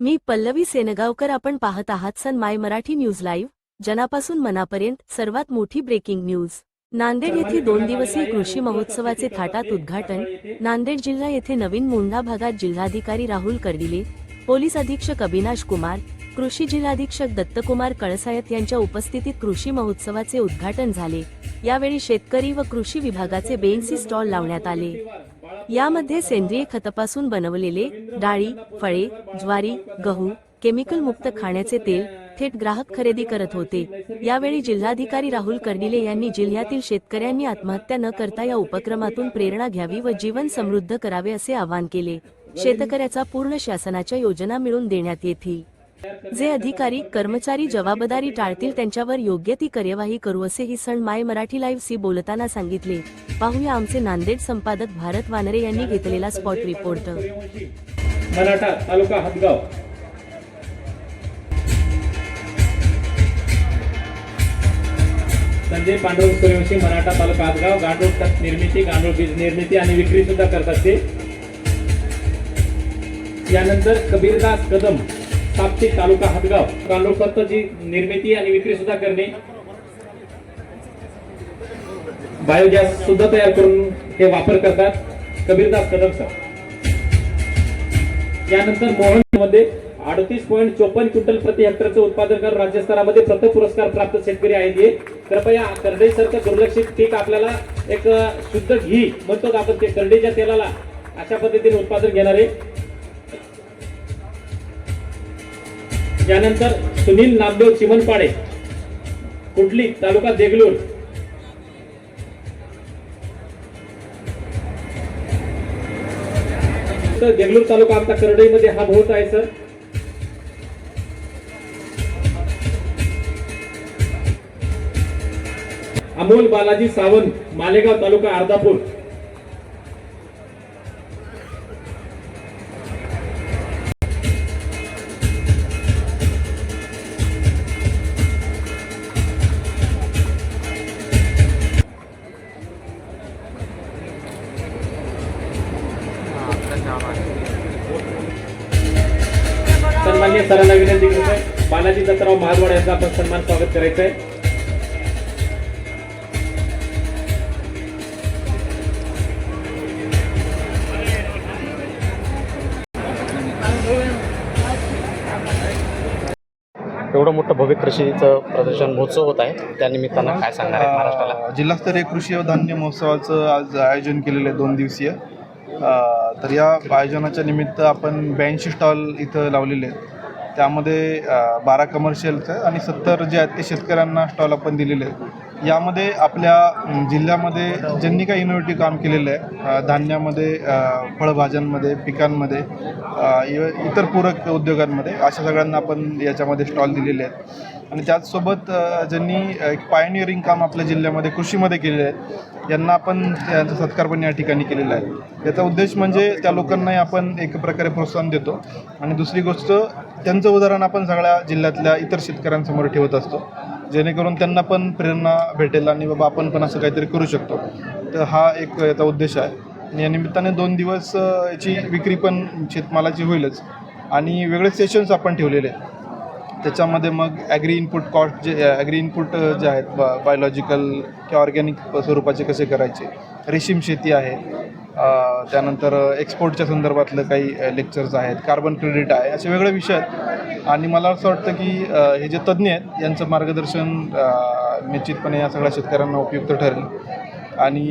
मी पल्लवी सेनगावकर आपण पाहत आहात sun my Marathi news live जनापासून मनापर्यंत सर्वात मोठी ब्रेकिंग न्यूज. नांदेड येथे दोन दिवसीय कृषी महोत्सवाचे थाटात उद्घाटन नांदेड जिल्हा येथे नवीन मोंढा भागात जिल्हाधिकारी राहुल कर्डिले पोलीस अधीक्षक अविनाश कुमार कृषी जिल्हाधीक्षक दत्तकुमार कळसायत यांच्या उपस्थितीत कृषी महोत्सवाचे उद्घाटन झाले. यावेळी शेतकरी व कृषी विभागाचे बेन्सी स्टॉल लावण्यात आले. यामध्ये सेंद्रिय खतापासून बनवलेले डाळी फळे ज्वारी गहू केमिकल मुक्त खाण्याचे तेल थेट ग्राहक खरेदी करत होते. यावेळी जिल्हाधिकारी राहुल कर्डिले यांनी जिल्ह्यातील शेतकऱ्यांनी आत्महत्या न करता या उपक्रमातून प्रेरणा घ्यावी व जीवन समृद्ध करावे असे आवाहन केले. शेतकऱ्याचा पूर्ण शासनाच्या योजना मिळून देण्यात येतील. जे अधिकारी कर्मचारी जबाबदारी टाळतील त्यांच्यावर योग्य ती कार्यवाही करू असे ही सण माय मराठी लाईव्ह सी बोलताना सांगितले. पाहूया आमचे नांदेड संपादक भारत वानरे यांनी घेतलेला स्पॉट रिपोर्ट. मराठा तालुका हदगाव संजय पांडुरंग सूर्यवंशी मराठा तालुका हदगाव गांडूळ खत निर्मिती गांडूळ बीज निर्मिती आणि विक्री सुद्धा करतात ते. यानंतर कबीरदास कदम साप्ती तालुका हदगाव. गांडूळ निर्मिती आणि विक्री सुद्धा करणे. बायोगॅस सुद्धा तयार करून हे वापर करतात. कबीरदास कदम सर. यानंतर मोहनमध्ये अडतीस पॉईंट चोपन्न क्विंटल प्रति हेक्टरचं उत्पादन करून राज्यस्तरामध्ये प्रथम पुरस्कार प्राप्त शेतकरी आहेत हे. कृपया करडे सारखं दुर्लक्षित पीक आपल्याला एक शुद्ध घी म्हणतो का आपण ते करडेच्या तेलाला अशा पद्धतीने उत्पादन घेणारे. यानंतर सुनील नामदेव चिमनपाडे कुडली तालुका देगलूर. तर देगलूर तालुका आमचा करडईमध्ये हा होत आहे सर. अमोल बालाजी सावंत मालेगाव तालुका अर्धापूर. बालाजी दत्तराव महादवाड यांचा आपण सन्मान स्वागत करायचं आहे एवढं मोठं भव्य कृषीचं प्रदर्शन महोत्सव होत आहे. त्यानिमित्तानं काय सांगणार आहे महाराष्ट्राला? जिल्हास्तरीय कृषी व धान्य महोत्सवाचं आज आयोजन केलेलं आहे दोन दिवसीय. तर या आयोजनाच्या निमित्त आपण ब्याऐंशी स्टॉल इथं लावलेले आहेत. त्यामध्ये बारा कमर्शियलचं आणि सत्तर जे आहेत ते शेतकऱ्यांना स्टॉल आपण दिलेले आहेत. यामध्ये आपल्या जिल्ह्यामध्ये ज्यांनी काही इनोव्हेटिव्ह काम केलेलं आहे धान्यामध्ये फळभाज्यांमध्ये पिकांमध्ये इतर पूरक उद्योगांमध्ये अशा सगळ्यांना आपण याच्यामध्ये स्टॉल दिलेले आहेत. आणि त्याचसोबत ज्यांनी एक पायनियरिंग काम आपल्या जिल्ह्यामध्ये कृषीमध्ये केलेले आहेत यांना आपण त्यांचा सत्कार पण या ठिकाणी केलेला आहे. याचा उद्देश म्हणजे त्या लोकांनाही आपण एक प्रकारे प्रोत्साहन देतो. आणि दुसरी गोष्ट त्यांचं उदाहरण आपण सगळ्या जिल्ह्यातल्या इतर शेतकऱ्यांसमोर ठेवत असतो. जेणेकरून त्यांना पण प्रेरणा भेटेल आणि बाबा आपण पण असं काहीतरी करू शकतो. तर हा एक याचा उद्देश आहे. आणि या निमित्ताने दोन दिवस याची विक्री पण शेतमालाची होईलच. आणि वेगळे सेशन्स आपण ठेवलेले आहेत. त्याच्यामध्ये मग ॲग्री इनपुट कॉस्ट जे ॲग्री इनपुट जे आहेत बा बायोलॉजिकल किंवा ऑर्गॅनिक स्वरूपाचे कसे करायचे. रेशीम शेती आहे. त्यानंतर एक्सपोर्टच्या संदर्भातलं काही लेक्चर्स आहेत. कार्बन क्रेडिट आहे. असे वेगळे विषय आहेत. आणि मला असं वाटतं की हे जे तज्ज्ञ आहेत यांचं मार्गदर्शन निश्चितपणे या सगळ्या शेतकऱ्यांना उपयुक्त ठरेल. आणि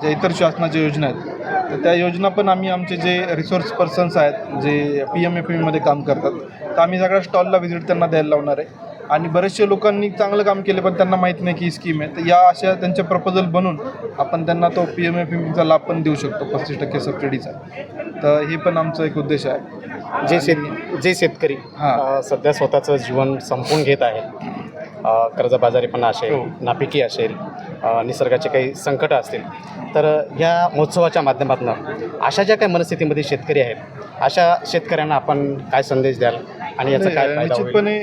ज्या इतर शासनाच्या योजना आहेत तर त्या योजना पण आम्ही आमचे जे रिसोर्स पर्सन्स आहेत जे पी एम एफ एममध्ये काम करतात तर आम्ही सगळ्या स्टॉलला व्हिजिट त्यांना द्यायला लावणार आहे. आणि बरेचसे लोकांनी चांगलं काम केलं पण त्यांना माहीत नाही की ही स्कीम आहे. तर या अशा त्यांचे प्रपोजल बनवून आपण त्यांना तो पी एम एफ एमचा लाभ पण देऊ शकतो पस्तीस टक्के सबसिडीचा तर हे पण आमचा एक उद्देश आहे. जे शेत जे शेतकरी हां. सध्या स्वतःचं जीवन संपवून घेत आहेत कर्जबाजारीपणा असेल हो. नापिकी असेल निसर्गाचे काही संकट असतील तर या महोत्सवाच्या माध्यमातून अशा ज्या काही मनस्थितीमध्ये शेतकरी आहेत अशा शेतकऱ्यांना आपण काय संदेश द्याल आणि याचा काय निश्चितपणे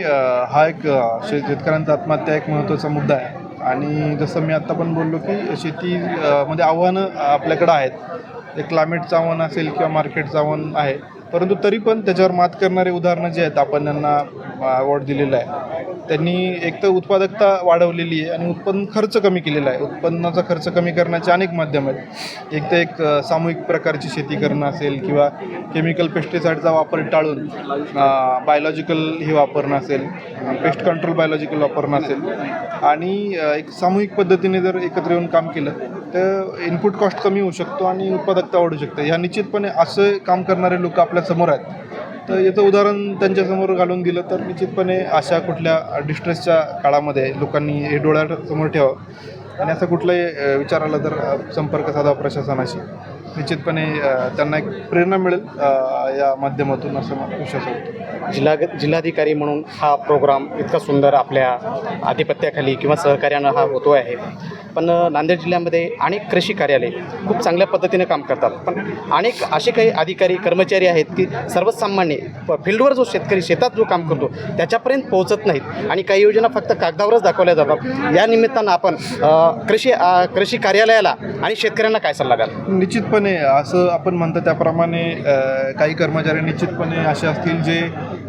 हा एक शेतकऱ्यांचा आत्महत्या एक महत्त्वाचा मुद्दा आहे. आणि जसं मी आत्ता पण बोललो की शेती अ, मध्ये आव्हानं आपल्याकडं आहेत. ते क्लायमेटचं आव्हान असेल किंवा मार्केटचं आव्हान आहे. परंतु तरी पण त्याच्यावर मात करणारे उदाहरणं जे आहेत आपण त्यांना अवॉर्ड दिलेला आहे त्यांनी एक तर उत्पादकता वाढवलेली आहे आणि उत्पन्न खर्च कमी केलेला आहे. उत्पन्नाचा खर्च कमी करण्याचे अनेक माध्यम आहेत. एक तर एक सामूहिक प्रकारची शेती करणं असेल किंवा केमिकल पेस्टिसाईडचा वापर टाळून बायोलॉजिकल हे वापरणं असेल पेस्ट कंट्रोल बायोलॉजिकल वापरणं असेल. आणि एक सामूहिक पद्धतीने जर एकत्र येऊन काम केलं तर इनपुट कॉस्ट कमी होऊ शकतो आणि उत्पादकता वाढू शकते. ह्या निश्चितपणे असं काम करणारे लोक आपल्यासमोर आहेत. तर याचं उदाहरण त्यांच्यासमोर घालून दिलं तर निश्चितपणे अशा कुठल्या डिस्ट्रेसच्या काळामध्ये लोकांनी हे डोळ्यासमोर ठेवावं. आणि असं कुठलाही विचार आला तर संपर्क साधा प्रशासनाशी. निश्चितपणे त्यांना एक प्रेरणा मिळेल या माध्यमातून असं मला विश्वास वाटतो जिल्हा जिल्हाधिकारी म्हणून हा प्रोग्राम इतका सुंदर आपल्या आधिपत्याखाली किंवा सहकार्यानं हा होतो आहे. पण नांदेड जिल्ह्यामध्ये अनेक कृषी कार्यालय खूप चांगल्या पद्धतीने काम करतात. पण अनेक असे काही अधिकारी कर्मचारी आहेत की सर्वसामान्य फील्डवर जो शेतकरी शेतात जो काम करतो त्याच्यापर्यंत पोहोचत नाहीत. आणि काही योजना फक्त कागदावरच दाखवल्या जातात. या निमित्तानं आपण कृषी कृषी कार्यालयाला आणि शेतकऱ्यांना काय सल्ला द्याल? निश्चितपणे असं आपण म्हणतो त्याप्रमाणे काही कर्मचारी निश्चितपणे असे असतील जे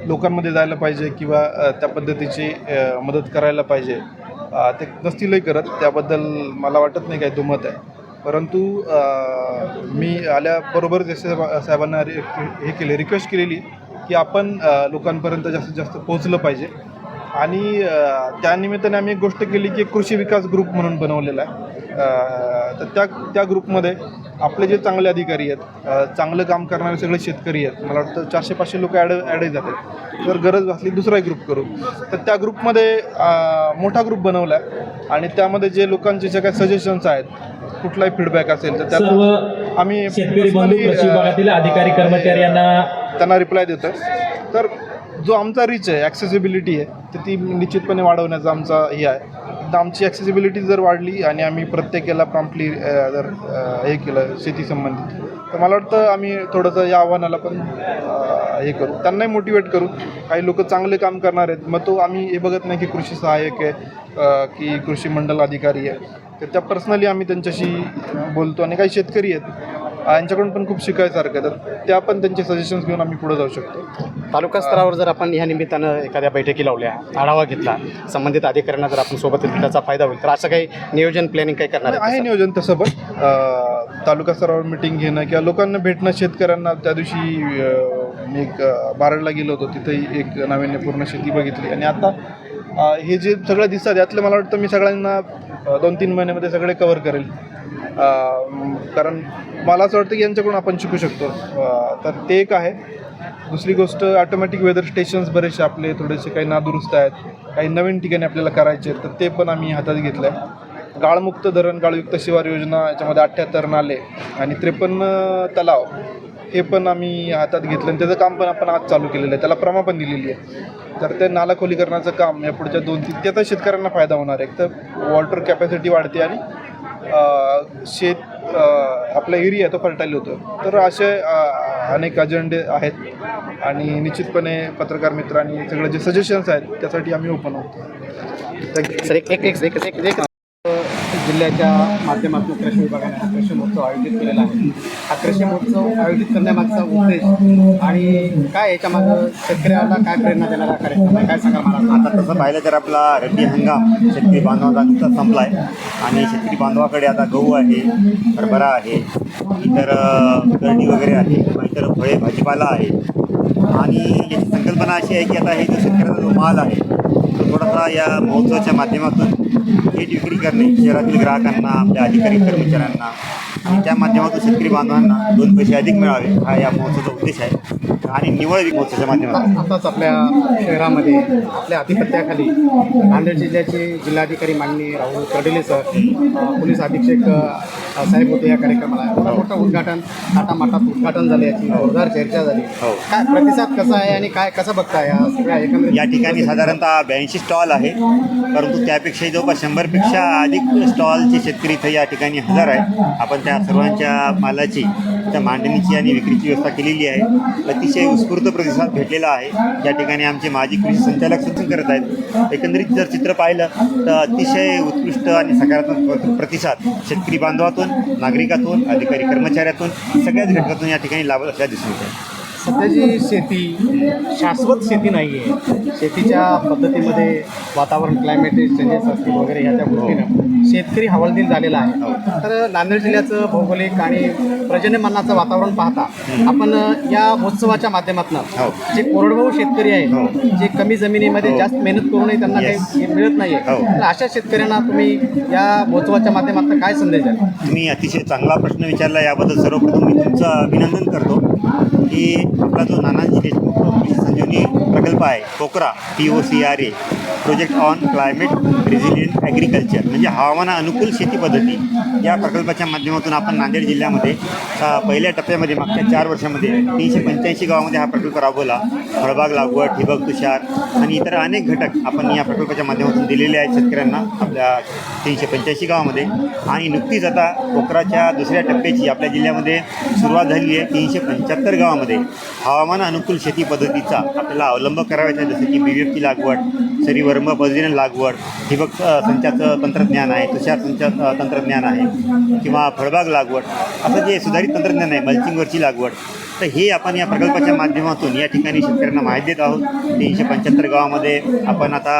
लोकांमध्ये जायला पाहिजे किंवा त्या पद्धतीची मदत करायला पाहिजे. ते नसतीलही करत त्याबद्दल मला वाटत नाही काही दुमत आहे. परंतु मी आल्याबरोबर जसे साहेबांना रि- हे केले रिक्वेस्ट केलेली की आपण लोकांपर्यंत जास्तीत जास्त पोहोचलं पाहिजे. आणि त्यानिमित्ताने आम्ही एक गोष्ट केली की कृषी विकास ग्रुप म्हणून बनवलेला आहे. तर त्या त्या ग्रुपमध्ये आपले जे चांगले अधिकारी आहेत चांगलं काम करणारे सगळे शेतकरी आहेत. मला वाटतं चारशे पाचशे लोक ॲड ॲडही जातात जर गरज असली दुसरा एक ग्रुप करू. तर त्या ग्रुपमध्ये मोठा ग्रुप बनवला आहे. आणि त्यामध्ये जे लोकांचे जे काही सजेशन्स आहेत कुठलाही फीडबॅक असेल तर त्याला आम्ही अधिकारी कर्मचारी यांना त्यांना रिप्लाय देतो तर जो आमचा रिच आहे ॲक्सेसिबिलिटी आहे तर ती निश्चितपणे वाढवण्याचा आमचा हे आहे. तर आमची ॲक्सेसिबिलिटी जर वाढली आणि आम्ही प्रत्येकाला प्रॉम्प्टली जर हे केलं शेती संबंधित तर मला वाटतं आम्ही थोडंसं या आव्हानाला पण हे करू. त्यांनाही मोटिवेट करू. काही लोक चांगले काम करणार आहेत. मग तो आम्ही हे बघत नाही की कृषी सहाय्यक आहे की कृषी मंडल अधिकारी आहे. तर त्या पर्सनली आम्ही त्यांच्याशी बोलतो. आणि काही शेतकरी आहेत यांच्याकडून पण खूप शिकायसारखं आहे. तर त्या पण त्यांचे सजेशन्स घेऊन आम्ही पुढे जाऊ शकतो. तालुका स्तरावर जर आपण ह्या निमित्तानं एखाद्या बैठकी लावल्या आढावा घेतला संबंधित अधिकाऱ्यांना जर आपण सोबत त्याचा फायदा होईल तर असं काही नियोजन प्लॅनिंग काही करणार आहे नियोजन तसं पण तालुका स्तरावर मिटिंग घेणं किंवा लोकांना भेटणं शेतकऱ्यांना त्या दिवशी मी एक बारडला गेलो होतो तिथेही एक नाविन्यपूर्ण शेती बघितली. आणि आता हे जे सगळं दिसतात यातलं मला वाटतं मी सगळ्यांना दोन तीन महिन्यामध्ये सगळे कवर करेल. कारण मला असं वाटतं की यांच्याकडून आपण शिकू शकतो. तर ते एक आहे. दुसरी गोष्ट ऑटोमॅटिक वेदर स्टेशन्स बरेचसे आपले थोडेसे काही नादुरुस्त आहेत. काही नवीन ठिकाणी आपल्याला करायचे आहेत तर ते पण आम्ही हातात घेतलं आहे गाळमुक्त धरण गाळयुक्त शिवार योजना याच्यामध्ये अठ्ठ्याहत्तर नाले आणि त्रेपन्न तलाव हे पण आम्ही हातात घेतलं आणि त्याचं काम पण आपण आज चालू केलेलं आहे. त्याला प्रमा पण दिलेली आहे. तर ते नाला खोलीकरणाचं काम या पुढच्या दोन तीन त्याचा शेतकऱ्यांना फायदा होणार आहे. एक तर वॉटर कॅपॅसिटी वाढते आणि शेत आपला एरिया तो फर्टाईल होतो. तर असे अनेक अजेंडे आहेत. आणि निश्चितपणे पत्रकार मित्रांनी सगळे जे सजेशन्स आहेत त्यासाठी आम्ही ओपन आहोत. सर एक एक एक एक एक एक जिल्ह्याच्या माध्यमातून कृषी विभागाने हा कृषी महोत्सव आयोजित केलेला आहे. हा कृषी महोत्सव आयोजित करण्यामागचा उद्देश आणि काय याच्यामागं शेतकऱ्याला काय प्रेरणा देणारा कार्यक्रम आहे? काय सांगा मला? आता तसं पाहिलं तर आपला रब्बी हंगाम शेतकरी बांधवाचा नुकताच संपला आहे आणि शेतकरी बांधवाकडे आता गहू आहे हरभरा आहे इतर अ, करडी वगैरे आहे इतर फळे भाजीपाला आहे. आणि याची संकल्पना अशी आहे की आता हे जो शेतकऱ्याचा जो माल आहे थोडासा या महोत्सवाच्या माध्यमातून ही विक्री करणे शहरातील ग्राहकांना आपल्या अधिकारी कर्मचाऱ्यांना आणि त्या माध्यमातून शेतकरी बांधवांना दोन पैसे अधिक मिळावे हा या महोत्सवाचा उद्देश आहे. आणि निवळ महोत्सवाच्या माध्यमातून. आताच आपल्या शहरामध्ये आपल्या आधिपत्याखाली नांदेड जिल्ह्याचे जिल्हाधिकारी माननीय राहुल कर्डिले सर पोलीस अधीक्षक साहेब होते या कार्यक्रमाला. एवढं मोठं उद्घाटन थाटामाटात उद्घाटन झाले याची जोरदार चर्चा झाली. हो. काय प्रतिसाद कसा आहे आणि काय कसं बघताय या सगळ्या एकंदरीत? या ठिकाणी साधारणतः ब्याऐंशी स्टॉल आहे परंतु त्यापेक्षाही जवळपास शंभरपेक्षा अधिक स्टॉलचे शेतकरी इथं या ठिकाणी हजर आहे आपण त्या सर्वांच्या मालाची त्या मांडणीची आणि विक्रीची व्यवस्था केलेली आहे. अतिशय उत्स्फूर्त प्रतिसाद भेटलेला आहे. या ठिकाणी आमचे माजी कृषी संचालक सूचन करत आहेत. एकंदरीत जर चित्र पाहिलं तर अतिशय उत्कृष्ट आणि सकारात्मक प्रतिसाद शेतकरी बांधवातून नागरिकातून अधिकारी कर्मचाऱ्यातून सगळ्याच घटकातून या ठिकाणी लाभत असल्या दिसून येत आहे. सध्याची शेती शाश्वत शेती नाही आहे शेतीच्या पद्धतीमध्ये वातावरण क्लायमेटिक चेंजेस असतील वगैरे ह्या त्या गोष्टीनं शेतकरी हवालदिल झालेला आहे तर नांदेड जिल्ह्याचं भौगोलिक आणि पर्जन्यमानाचं वातावरण पाहता आपण या महोत्सवाच्या माध्यमातून हो. जे कोरडवाहू शेतकरी हो. आहेत जे कमी जमिनीमध्ये हो. जास्त मेहनत करूनही त्यांना. काही हे मिळत नाही हो. तर अशा शेतकऱ्यांना तुम्ही या महोत्सवाच्या माध्यमातून काय संदेश द्याल तुम्ही अतिशय चांगला प्रश्न विचारला याबद्दल सर्वप्रथम मी तुमचं अभिनंदन करतो की आपला जो नानाजी देशमुख कृषी संजीवनी कोकरा P POCRA O C R A project on climate resilient agriculture म्हणजे हवामान अनुकूल शेती पद्धती. या प्रकल्पाच्या माध्यमातून आपण नांदेड जिल्ह्यामध्ये पहिल्या टप्प्यामध्ये मागच्या चार वर्षामध्ये तीनशे पंच्याऐंशी गावामध्ये हा प्रकल्प राबवला. फळबाग लागवड ठिबक तुषार आणि इतर अनेक घटक आपण या प्रकल्पाच्या माध्यमातून दिलेले आहेत शेतकऱ्यांना आपल्या तीनशे पंच्याऐंशी गावामध्ये. आणि नुकतीच आता पोकराच्या दुसऱ्या टप्प्याची आपल्या जिल्ह्यामध्ये सुरुवात झाली आहे तीनशे पंच्याहत्तर गावामध्ये. हवामान अनुकूल शेती पद्धतीचा आपल्याला अवलंब करावायचा जसं की बी व्ही लागवड सरीवर्म पद्धतीने लागवड ठिबक संचाचं तंत्रज्ञान आहे तुषार संचा तंत्रज्ञान आहे किंवा फळबाग लागवड असं जे सुधारित तंत्रज्ञान आहे मल्चिंगवरची लागवड तर हे आपण या प्रकल्पाच्या माध्यमातून या ठिकाणी शेतकऱ्यांना माहिती देत आहोत. तीनशे पंच्याहत्तर गावामध्ये आपण आता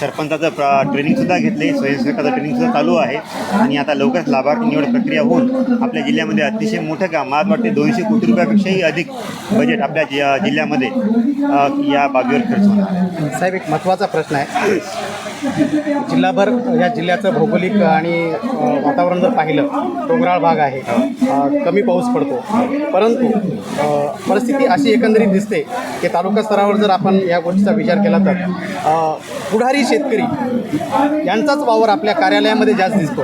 सरपंचाचं प्र ट्रेनिंगसुद्धा घेतले स्वयंसेवकाचं ट्रेनिंगसुद्धा चालू आहे. आणि आता लवकरच लाभार्थी निवड प्रक्रिया होऊन आपल्या जिल्ह्यामध्ये अतिशय मोठं काम मला वाटते दोनशे कोटी रुपयापेक्षाही अधिक बजेट आपल्या जि जिल्ह्यामध्ये या बाबीवर खर्च होणार साहेब एक महत्त्वाचा प्रश्न आहे. जिल्हाभर या जिल्ह्याचं भौगोलिक आणि वातावरण जर पाहिलं डोंगराळ भाग आहे. कमी पाऊस पडतो. परंतु परिस्थिती अशी एकंदरीत दिसते की तालुका स्तरावर जर आपण या गोष्टीचा विचार केला तर पुढारी शेतकरी यांचाच वावर आपल्या कार्यालयामध्ये जास्त दिसतो.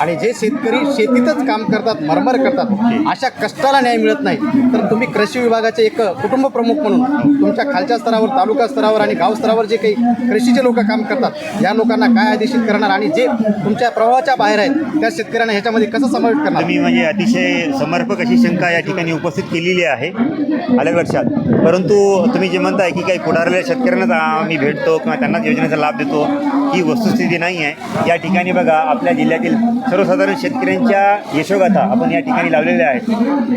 आणि जे शेतकरी शेतीतच काम करतात मरमर करतात अशा कष्टाला न्याय मिळत नाही. तर तुम्ही कृषी विभागाचे एक कुटुंब प्रमुख म्हणून तुमच्या खालच्या स्तरावर तालुका स्तरावर आणि गाव स्तरावर जे काही कृषीचे लोक काम करतात या लोकांना काय आदेशित करणार आणि जे तुमच्या प्रवाहाच्या बाहेर आहेत त्या शेतकऱ्यांना ह्याच्यामध्ये कसं समावेश करणार? तुम्ही म्हणजे अतिशय समर्पक अशी शंका या ठिकाणी उपस्थित केलेली आहे आलं लक्षात परंतु तुम्ही जे म्हणताय की काही पुढारलेल्या शेतकऱ्यांनाच आम्ही भेटतो किंवा त्यांनाच योजनेचा लाभ देतो ही वस्तुस्थिती नाही आहे. या ठिकाणी बघा आपल्या जिल्ह्यातील सर्वसाधारण शेतकऱ्यांच्या यशोगाथा आपण या ठिकाणी लावलेल्या आहेत.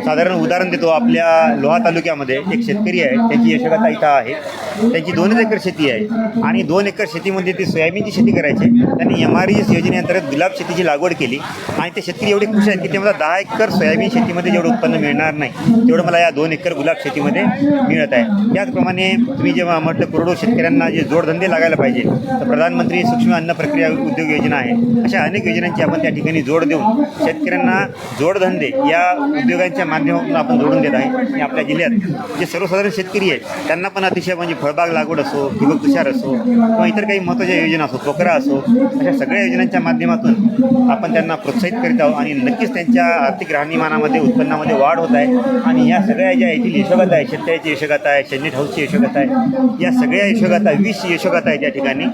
साधारण उदाहरण देतो आपल्या लोहा तालुक्यामध्ये एक शेतकरी आहे त्याची यशोगाथा इथं आहे. त्यांची दोनच एकर शेती आहे आणि दोन एकर शेतीमध्ये ते सोयाबीनची शेती करायची. त्यांनी एम आर एस योजनेअंतर्गत गुलाब शेतीची लागवड केली आणि ते शेतकरी एवढे खुश आहेत की ते मला दहा एकर सोयाबीन शेतीमध्ये जेवढं उत्पन्न मिळणार नाही तेवढं मला या दोन एकर गुलाब शेतीमध्ये मिळत आहे. त्याचप्रमाणे तुम्ही जेव्हा म्हटलं करोडो शेतकऱ्यांना जे जोडधंदे लागायला पाहिजे तर प्रधानमंत्री सूक्ष्म अन्न प्रक्रिया उद्योग योजना आहे. अशा अनेक योजनांची आपण त्या ठिकाणी जोड देऊन शेतकऱ्यांना जोडधंदे या उद्योगांच्या माध्यमातून आपण जोडून देत आहे. आणि आपल्या जिल्ह्यात जे सर्वसाधारण शेतकरी आहेत त्यांना पण अतिशय म्हणजे फळबाग लागवड असो ठिबक तुषार असो किंवा इतर काही महत्त्वाच्या योजना असो पोकरा असो अशा सगळ्या योजनांच्या माध्यमातून आपण त्यांना प्रोत्साहित करीत आहोत आणि नक्कीच त्यांच्या आर्थिक राहणीमानामध्ये उत्पन्नामध्ये वाढ होत आहे. आणि या सगळ्या ज्या येथील यशोगाथा आहे शेतकऱ्याची यशोगाथा आहे शेडनेट हाऊसची यशोगाथा आहे या सगळ्या यशोगाथा वीस यशोगाथा आहेत या ठिकाणी.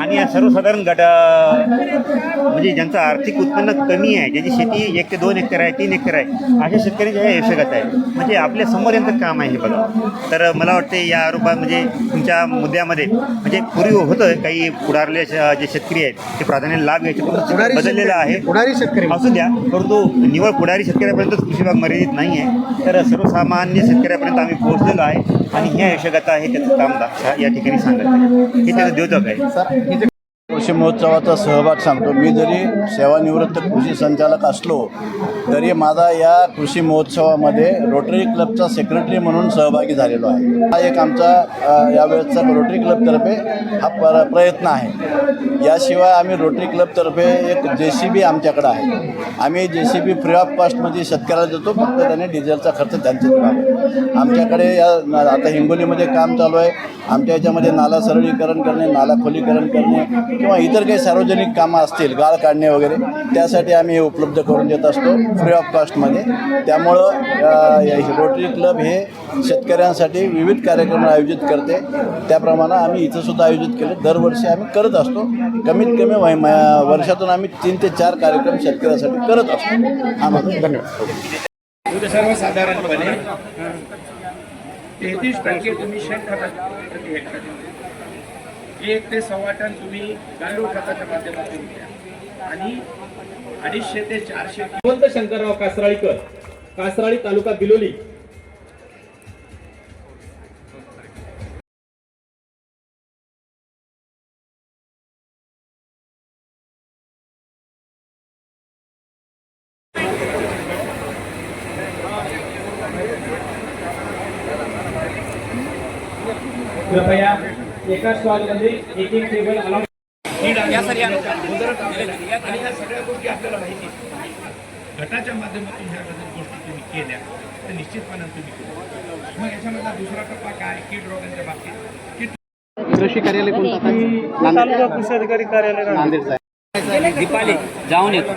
आणि या सर्वसाधारण गटा म्हणजे ज्यांचं आर्थिक उत्पन्न कमी आहे ज्याची शेती एक ते दोन एकर आहे तीन एकर आहे अशा शेतकऱ्यांच्या ह्या यशोगाथा आहे म्हणजे आपल्यासमोर यांचं काम आहे हे बघा. तर मला वाटते या रूपात म्हणजे तुमच्या मुद्द्यामध्ये म्हणजे पूर्वी होतं काही पुढारले जे शेतकरी आहेत ते प्राधान्याने लाभ घ्यायचे बदललेलं आहे. पुढारी शेतकरी. असू द्या परंतु निवड पुढारी शेतकऱ्यापर्यंतच कृषी भाग मर्यादित नाही आहे तर सर्वसामान्य शेतकऱ्यापर्यंत आम्ही पोहोचलेलो आहे आणि ह्या यशोगाथा आहे त्याचं काम या ठिकाणी सांगत आहे. हे त्याचं द्योतक आहे. कृषी महोत्सवाचा सहभाग सांगतो. मी जरी सेवानिवृत्त कृषी संचालक असलो तरी माझा या कृषी महोत्सवामध्ये रोटरी क्लबचा सेक्रेटरी म्हणून सहभागी झालेलो आहे. हा एक आमचा अ, यावेळेसचा रोटरी क्लबतर्फे हा पर प्रयत्न आहे. याशिवाय आम्ही रोटरी क्लबतर्फे एक जे सी बी आमच्याकडं आहे. आम्ही जे सी बी फ्री ऑफ कॉस्टमध्ये शेतकऱ्याला देतो फक्त त्याने डिझेलचा खर्च त्यांचेच आमच्याकडे या आता हिंगोलीमध्ये काम चालू आहे. आमच्या याच्यामध्ये नाला सरळीकरण करणे नाला खोलीकरण करणे किंवा इतर काही सार्वजनिक कामं असतील गाळ काढणे वगैरे त्यासाठी आम्ही हे उपलब्ध करून देत असतो फ्री ऑफ कॉस्टमध्ये त्यामुळं या रोटरी क्लब हे शेतकऱ्यांसाठी विविध कार्यक्रम आयोजित करते. त्याप्रमाणे आम्ही इथंसुद्धा आयोजित केले. दरवर्षी आम्ही करत असतो. कमीत कमी वय- वर्षातून आम्ही तीन ते चार कार्यक्रम शेतकऱ्यासाठी करत असतो. हा माझा धन्यवाद सर्वसाधारणपणे तेहतीस टक्के तुम्ही शेणखताच्या प्रति हेक्टर एक ते सव्वा टन तुम्ही गांडूळ खताच्या माध्यमातून घ्या. आणि अडीचशे ते चारशे जिवंत शंकरराव कासराळीकर कासराळी तालुका बिलोली. कृपया एका स्टॉलमध्ये एक एक टेबल अलाउड नीट आणि ह्या सगळ्या गोष्टी आपल्याला माहिती आहेत. गटाच्या माध्यमातून ह्या गोष्टी तुम्ही केल्या तर निश्चितपणे तुम्ही केल्या. मग याच्यामधला दुसरा टप्पा काय? कीड रोगांच्या बाबतीत. कृषी कार्यालय कोणतं? आता? नांदेड. नांदेडचं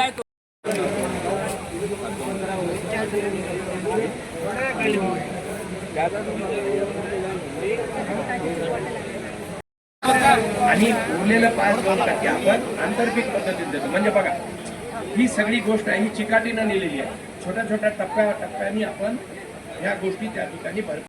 आहे आणि उरलेलं पाच दोन टक्के आपण आंतरपीक पद्धतीत देतो. म्हणजे बघा ही सगळी गोष्ट आहे ही चिकाटीनं नेलेली आहे. छोट्या छोट्या टप्प्या टप्प्याने आपण ह्या गोष्टी त्या ठिकाणी भर